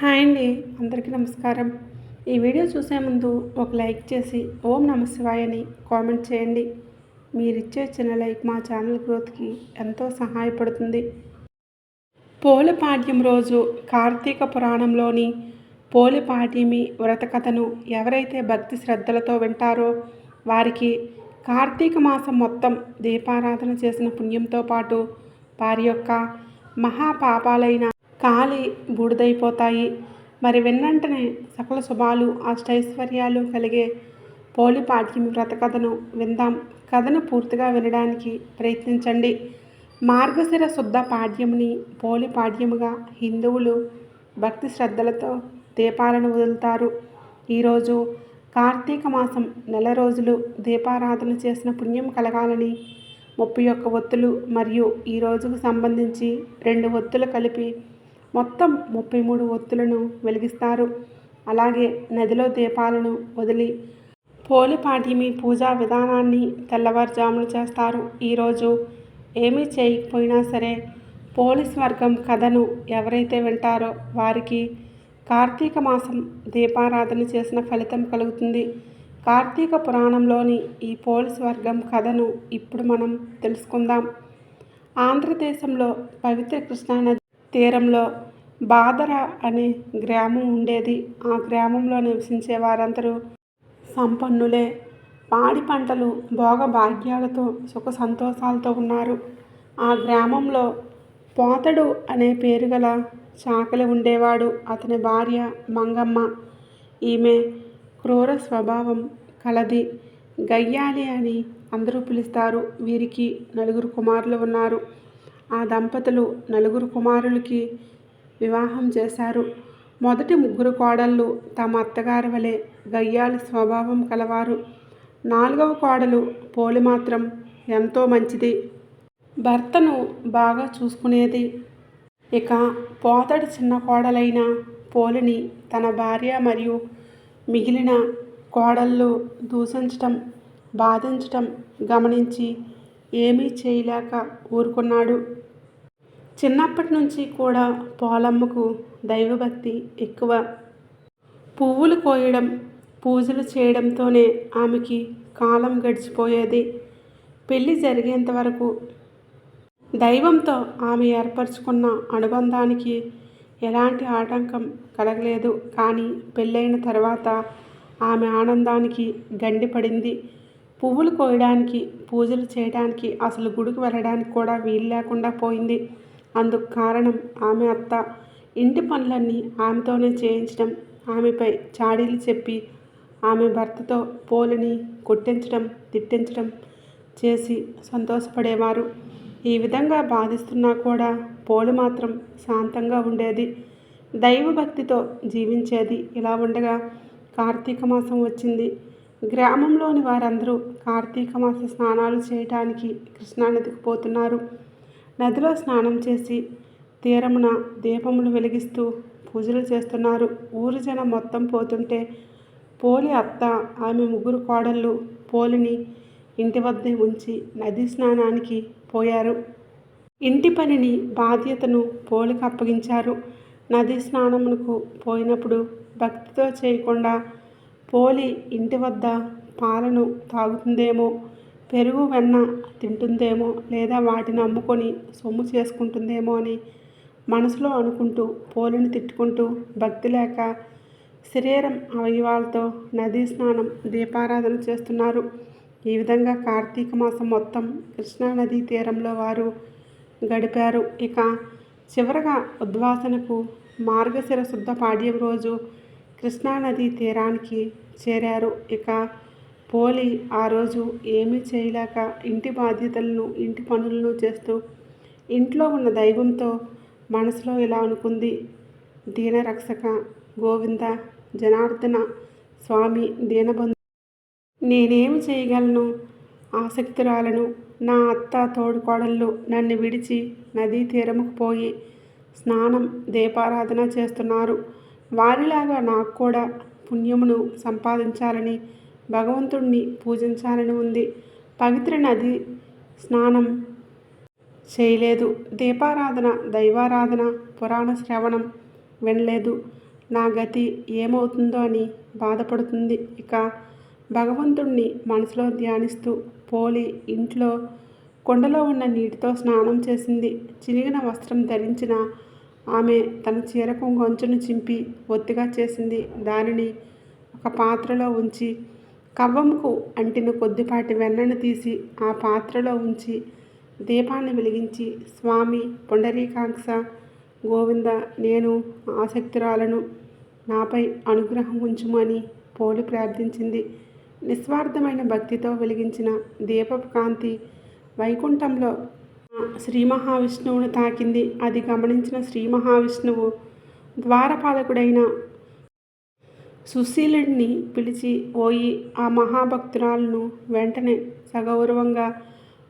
Hi అండి అందరికీ నమస్కారం. ఈ వీడియో చూసే ముందు ఒక లైక్ చేసి ఓం నమశివాయ అని కామెంట్ చేయండి. మీరిచ్చే చిన్న లైక్ మా ఛానల్ గ్రోత్కి ఎంతో సహాయపడుతుంది. పోలిపాడ్యం రోజు కార్తీక పురాణంలోని పోలిపాడ్యమి వ్రత కథను ఎవరైతే భక్తి శ్రద్ధలతో వింటారో వారికి కార్తీక మాసం మొత్తం దీపారాధన చేసిన పుణ్యంతో పాటు వారి యొక్క మహాపాపాలైన కాలి బూడిదైపోతాయి. మరి వెన్నంటనే సకల శుభాలు అష్టైశ్వర్యాలు కలిగే పోలిపాడ్యం వ్రత కథను విందాం. కథను పూర్తిగా వినడానికి ప్రయత్నించండి. మార్గశిర శుద్ధ పాడ్యముని పోలిపాడ్యముగా హిందువులు భక్తి శ్రద్ధలతో దీపాలను వదులుతారు. ఈరోజు కార్తీక మాసం నెల రోజులు దీపారాధన చేసిన పుణ్యం కలగాలని ముప్పై ఒక్క ఒత్తులు మరియు ఈ రోజుకు సంబంధించి రెండు ఒత్తులు కలిపి మొత్తం ముప్పై మూడు ఒత్తులను వెలిగిస్తారు. అలాగే నదిలో దీపాలను వదిలి పోలిపాటిమి పూజా విధానాన్ని తెల్లవారుజామున చేస్తారు. ఈరోజు ఏమీ చేయకపోయినా సరే పోలీస్ వర్గం కథను ఎవరైతే వింటారో వారికి కార్తీక మాసం దీపారాధన చేసిన ఫలితం కలుగుతుంది. కార్తీక పురాణంలోని ఈ పోలీస్ వర్గం కథను ఇప్పుడు మనం తెలుసుకుందాం. ఆంధ్రదేశంలో పవిత్ర కృష్ణానది తీరంలో బాదర అనే గ్రామం ఉండేది. ఆ గ్రామంలో నివసించే వారందరూ సంపన్నులే. పాడి పంటలు భోగ భాగ్యాలతో సుఖ సంతోషాలతో ఉన్నారు. ఆ గ్రామంలో పోతడు అనే పేరు గల చాకలి ఉండేవాడు. అతని భార్య మంగమ్మ. ఈమె క్రూర స్వభావం కలది. గయ్యాలి అని అందరూ పిలుస్తారు. వీరికి నలుగురు కుమారులు ఉన్నారు. ఆ దంపతులు నలుగురు కుమారులకి వివాహం చేశారు. మొదటి ముగ్గురు కోడళ్ళు తమ అత్తగారి వలె గయ్యాలి స్వభావం కలవారు. నాలుగవ కోడలు పోలి మాత్రం ఎంతో మంచిది. భర్తను బాగా చూసుకునేది. ఇక పోతడి చిన్న కోడలైన పోలిని తన భార్య మరియు మిగిలిన కోడళ్ళు దూషించటం బాధించటం గమనించి ఏమీ చేయలేక ఊరుకున్నాడు. చిన్నప్పటి నుంచి కూడా పోలమ్మకు దైవభక్తి ఎక్కువ. పువ్వులు కోయడం పూజలు చేయడంతోనే ఆమెకి కాలం గడిచిపోయేది. పెళ్ళి జరిగేంత వరకు దైవంతో ఆమె ఏర్పరచుకున్న అనుబంధానికి ఎలాంటి ఆటంకం కలగలేదు. కానీ పెళ్ళైన తర్వాత ఆమె ఆనందానికి గండి పడింది. పువ్వులు కోయడానికి పూజలు చేయడానికి అసలు గుడికి వెళ్ళడానికి కూడా వీలు లేకుండా పోయింది. అందుకు కారణం ఆమె అత్త. ఇంటి పనులన్నీ ఆమెతోనే చేయించడం ఆమెపై చాడీలు చెప్పి ఆమె భర్తతో పోలిని కొట్టించడం తిట్టించడం చేసి సంతోషపడేవారు. ఈ విధంగా బాధిస్తున్నా కూడా పోలి మాత్రం శాంతంగా ఉండేది. దైవభక్తితో జీవించేది ఇలా ఉండగా కార్తీక మాసం వచ్చింది. గ్రామంలోని వారందరూ కార్తీక మాస స్నానాలు చేయటానికి కృష్ణానదికి పోతున్నారు. నదిలో స్నానం చేసి తీరమున దీపములు వెలిగిస్తూ పూజలు చేస్తున్నారు. ఊరి జనం మొత్తం పోతుంటే పోలి అత్త ఆమె ముగ్గురు కోడళ్ళు పోలిని ఇంటి వద్దే ఉంచి నది స్నానానికి పోయారు. ఇంటి పనిని బాధ్యతను పోలికి అప్పగించారు. నది స్నానమునకు పోయినప్పుడు భక్తితో చేయకుండా పోలి ఇంటి వద్ద పాలను తాగుతుందేమో పెరుగు వెన్న తింటుందేమో లేదా వాటిని అమ్ముకొని సొమ్ము చేసుకుంటుందేమో అని మనసులో అనుకుంటూ పోలిని తిట్టుకుంటూ భక్తి లేక శరీరం అవయవాలతో నదీ స్నానం దీపారాధన చేస్తున్నారు. ఈ విధంగా కార్తీక మాసం మొత్తం కృష్ణానదీ తీరంలో వారు గడిపారు. ఇక చివరగా ఉద్వాసనకు మార్గశిర శుద్ధ పాడ్యం రోజు కృష్ణానదీ తీరానికి చేరారు. ఇక పోలి ఆ రోజు ఏమీ చేయలేక ఇంటి బాధ్యతలను ఇంటి పనులను చేస్తూ ఇంట్లో ఉన్న దైవంతో మనసులో ఇలా అనుకుంది. దీనరక్షక గోవింద జనార్దన స్వామి దీనబంధు. నేనేమి చేయగలను? ఆసక్తురాలను నా అత్త తోడుకోడళ్ళు నన్ను విడిచి నదీ తీరముకు పోయి స్నానం దీపారాధన చేస్తున్నారు. వారిలాగా నాకు కూడా పుణ్యమును సంపాదించాలని భగవంతుణ్ణి పూజించాలని ఉంది. పవిత్ర నది స్నానం చేయలేదు. దీపారాధన దైవారాధన పురాణ శ్రవణం వినలేదు. నా గతి ఏమవుతుందో అని బాధపడుతుంది. ఇక భగవంతుణ్ణి మనసులో ధ్యానిస్తూ పోలి ఇంట్లో కొండలో ఉన్న నీటితో స్నానం చేసింది. చిరిగిన వస్త్రం ధరించిన ఆమె తన చీరకు గొంచును చింపి ఒత్తిగా చేసింది. దానిని ఒక పాత్రలో ఉంచి కవ్వంకు అంటిన కొద్దిపాటి వెన్నను తీసి ఆ పాత్రలో ఉంచి దీపాన్ని వెలిగించి స్వామి పుండరీకాంక్ష గోవింద నేను ఆసక్తురాలను నాపై అనుగ్రహం ఉంచుమని పోలి ప్రార్థించింది. నిస్వార్థమైన భక్తితో వెలిగించిన దీపపు కాంతి వైకుంఠంలో శ్రీ మహావిష్ణువును తాకింది. అది గమనించిన శ్రీ మహావిష్ణువు ద్వారపాలకుడైన సుశీలుడిని పిలిచి పోయి ఆ మహాభక్తురాలను వెంటనే సగౌరవంగా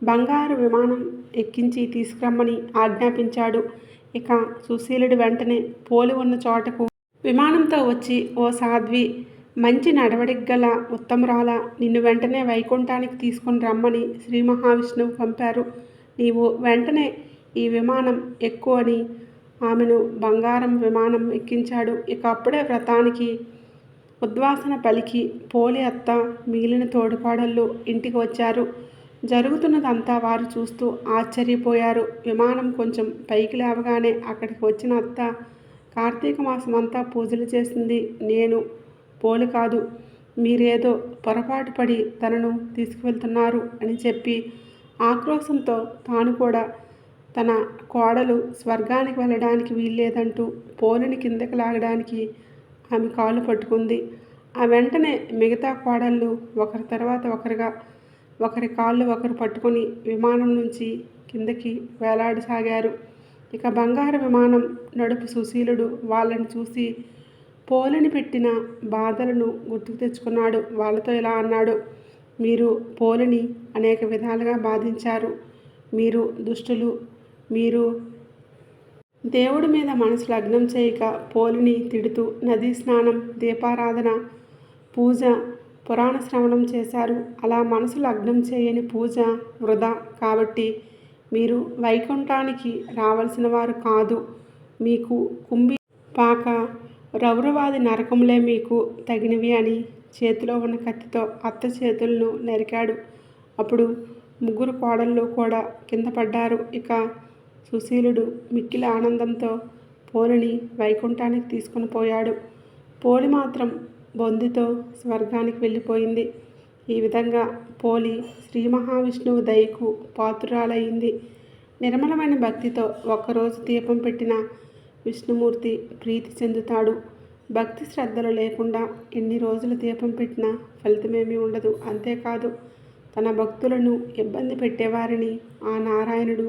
బంగారు విమానం ఎక్కించి తీసుకురమ్మని ఆజ్ఞాపించాడు. ఇక సుశీలుడు వెంటనే పోలి ఉన్న చోటకు విమానంతో వచ్చి ఓ సాధ్వి మంచి నడవడికి గల ఉత్తమరాల నిన్ను వెంటనే వైకుంఠానికి తీసుకుని రమ్మని శ్రీ మహావిష్ణువు పంపారు. నీవు వెంటనే ఈ విమానం ఎక్కువ అని ఆమెను బంగారం విమానం ఎక్కించాడు. ఇక అప్పుడే వ్రతానికి ఉద్వాసన పలికి పోలి అత్త మిగిలిన తోడుపాడళ్ళు ఇంటికి వచ్చారు. జరుగుతున్నదంతా వారు చూస్తూ ఆశ్చర్యపోయారు. విమానం కొంచెం పైకి లేవగానే అక్కడికి వచ్చిన అత్త కార్తీక మాసం అంతా పూజలు చేసింది నేను పోలి కాదు మీరేదో పొరపాటు పడి తనను తీసుకువెళ్తున్నారు అని చెప్పి ఆక్రోశంతో తాను కూడా తన కోడలు స్వర్గానికి వెళ్ళడానికి వీల్లేదంటూ పోలిని కిందకి లాగడానికి ఆమె కాళ్ళు పట్టుకుంది. ఆ వెంటనే మిగతా కోడళ్ళు ఒకరి తర్వాత ఒకరుగా ఒకరి కాళ్ళు ఒకరు పట్టుకొని విమానం నుంచి కిందకి వేలాడసాగారు. ఇక బంగారు విమానం నడుపు సుశీలుడు వాళ్ళని చూసి పోలిని పెట్టిన బాధలను గుర్తుకు తెచ్చుకున్నాడు. వాళ్ళతో ఇలా అన్నాడు మీరు పోలిని అనేక విధాలుగా బాధించారు. మీరు దుష్టులు. మీరు దేవుడి మీద మనసు లగ్నం చేయక పోలిని తిడుతూ నదీ స్నానం దీపారాధన పూజ పురాణ శ్రవణం చేశారు. అలా మనసు లగ్నం చేయని పూజ వృధా కాబట్టి మీరు వైకుంఠానికి రావాల్సిన వారు కాదు. మీకు కుంభి పాక రౌరవాది నరకములే మీకు తగినవి అని చేతిలో ఉన్న కత్తితో అత్త చేతులను నరికాడు. అప్పుడు ముగ్గురు కోడళ్ళు కూడా కింద పడ్డారు. ఇక సుశీలుడు మిక్కిలి ఆనందంతో పోలిని వైకుంఠానికి తీసుకుని పోయాడు. పోలి మాత్రం బొందితో స్వర్గానికి వెళ్ళిపోయింది. ఈ విధంగా పోలి శ్రీ మహావిష్ణువు దయకు పాత్రురాలయ్యింది నిర్మలమైన భక్తితో ఒక్కరోజు దీపం పెట్టిన విష్ణుమూర్తి ప్రీతి చెందుతాడు. భక్తి శ్రద్ధలు లేకుండా ఎన్ని రోజులు దీపం పెట్టినా ఫలితమేమీ ఉండదు. అంతేకాదు తన భక్తులను ఇబ్బంది పెట్టేవారిని ఆ నారాయణుడు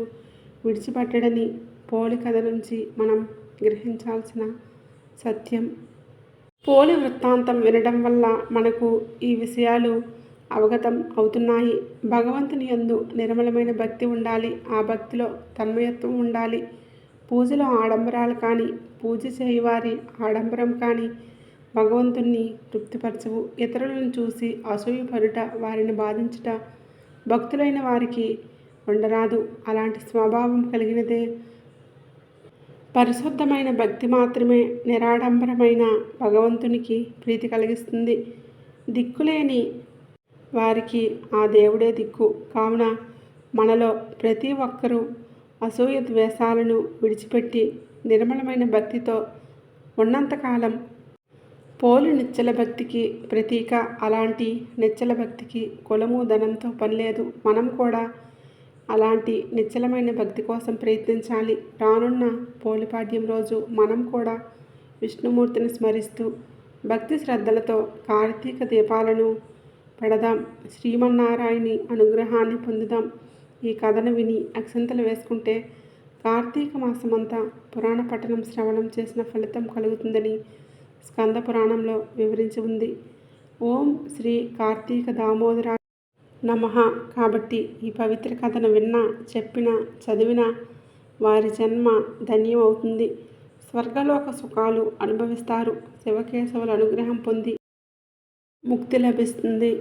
విడిచిపెట్టడని పోలి కథ నుంచి మనం గ్రహించాల్సిన సత్యం. పోలి వృత్తాంతం వినడం వల్ల మనకు ఈ విషయాలు అవగతం అవుతున్నాయి. భగవంతుని యందు నిర్మలమైన భక్తి ఉండాలి. ఆ భక్తిలో తన్మయత్వం ఉండాలి. పూజలో ఆడంబరాలు కానీ పూజ చేయవారి ఆడంబరం కానీ భగవంతుణ్ణి తృప్తిపరచవు. ఇతరులను చూసి అసూయపరుట వారిని బాధించుట భక్తులైన వారికి ఉండరాదు. అలాంటి స్వభావం కలిగినదే. పరిశుద్ధమైన భక్తి మాత్రమే నిరాడంబరమైన భగవంతునికి ప్రీతి కలిగిస్తుంది. దిక్కులేని వారికి ఆ దేవుడే దిక్కు. కావున మనలో ప్రతి ఒక్కరూ అసూయ ద్వేషాలను విడిచిపెట్టి నిర్మలమైన భక్తితో ఉన్నంతకాలం పోలు నిచ్చల భక్తికి ప్రతీక. అలాంటి నిచ్చల భక్తికి కులము ధనంతో పనిలేదు మనం కూడా అలాంటి నిశ్చలమైన భక్తి కోసం ప్రయత్నించాలి. రానున్న పోలిపాడ్యం రోజు మనం కూడా విష్ణుమూర్తిని స్మరిస్తూ భక్తి శ్రద్ధలతో కార్తీక దీపాలను పెడదాం. శ్రీమన్నారాయణి అనుగ్రహాన్ని పొందుదాం. ఈ కథను విని అక్షంతలు వేసుకుంటే కార్తీక మాసమంతా పురాణ పఠనం శ్రవణం చేసిన ఫలితం కలుగుతుందని స్కంద పురాణంలో వివరించి ఉంది. ఓం శ్రీ కార్తీక దామోదర నమ. కాబట్టి ఈ పవిత్ర కథను విన్నా చెప్పిన చదివిన వారి జన్మ ధన్యం అవుతుంది స్వర్గలోక సుఖాలు అనుభవిస్తారు. శివకేశవుల అనుగ్రహం పొంది ముక్తి లభిస్తుంది.